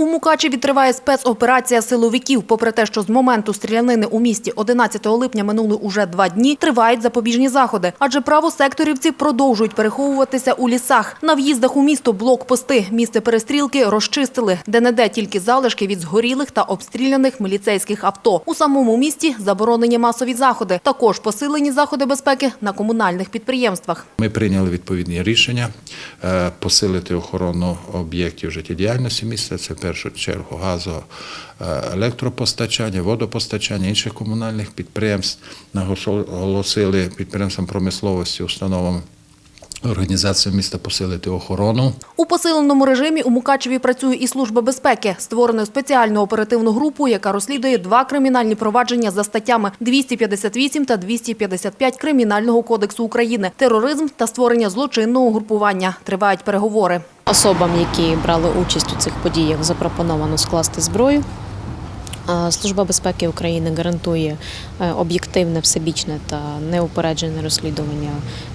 У Мукачеві триває спецоперація силовиків. Попри те, що з моменту стрілянини у місті 11 липня минули уже два дні, тривають запобіжні заходи. Адже правосекторівці продовжують переховуватися у лісах. На в'їздах у місто блокпости. Місце перестрілки розчистили, де не де тільки залишки від згорілих та обстріляних міліцейських авто. У самому місті заборонені масові заходи. Також посилені заходи безпеки на комунальних підприємствах. Ми прийняли відповідні рішення е, посилити охорону об'єктів життєдіяльності міста. Це першу чергу газо, е, електропостачання, водопостачання, інших комунальних підприємств. Наголосили підприємствам промисловості, установам організації міста посилити охорону. У посиленому режимі у Мукачеві працює і служба безпеки. Створено спеціальну оперативну групу, яка розслідує два кримінальні провадження за статтями 258 та 255 Кримінального кодексу України, тероризм та створення злочинного групування. Тривають переговори. Особам, які брали участь у цих подіях, запропоновано скласти зброю. Служба безпеки України гарантує е, об'єктивне, всебічне та неупереджене розслідування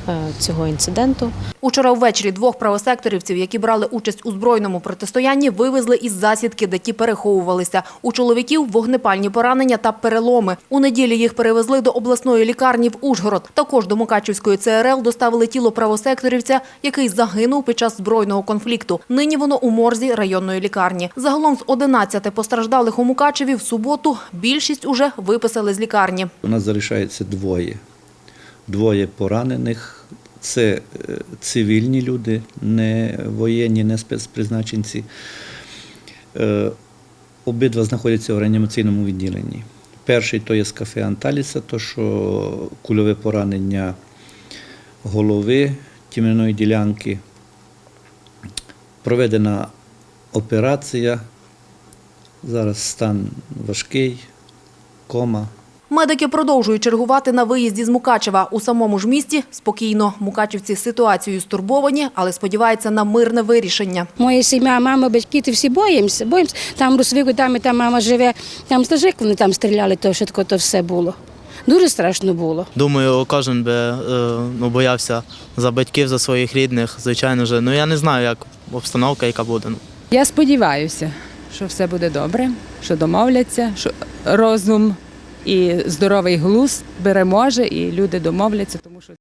е, цього інциденту. Учора ввечері двох правосекторівців, які брали участь у збройному протистоянні, вивезли із засідки, де ті переховувалися. У чоловіків вогнепальні поранення та переломи. У неділі їх перевезли до обласної лікарні в Ужгород. Також до Мукачівської ЦРЛ доставили тіло правосекторівця, який загинув під час збройного конфлікту. Нині воно у морзі районної лікарні. Загалом з 11 постраждалих у Мукачеві в суботу більшість уже виписали з лікарні. У нас залишається двоє. Двоє поранених. Це е, цивільні люди, не воєнні, не спецпризначенці. Е, Обидва знаходяться в реанімаційному відділенні. Перший то є з кафе Анталіса, то що кульове поранення голови тім'яної ділянки. Проведена операція. Зараз стан важкий, кома. Медики продовжують чергувати на виїзді з Мукачева. У самому ж місті спокійно. Мукачівці ситуацією стурбовані, але сподіваються на мирне вирішення. Моя сім'я, мама, батьки, ти всі боїмося. Боїмося. Там Росвику, там і там мама живе, там стажик вони там стріляли, то що таке, то все було. Дуже страшно було. Думаю, кожен би е, ну, боявся за батьків, за своїх рідних, звичайно ж. Ну я не знаю, як обстановка, яка буде. Ну. Я сподіваюся, що все буде добре, що домовляться, що розум і здоровий глузд переможе, і люди домовляться, тому що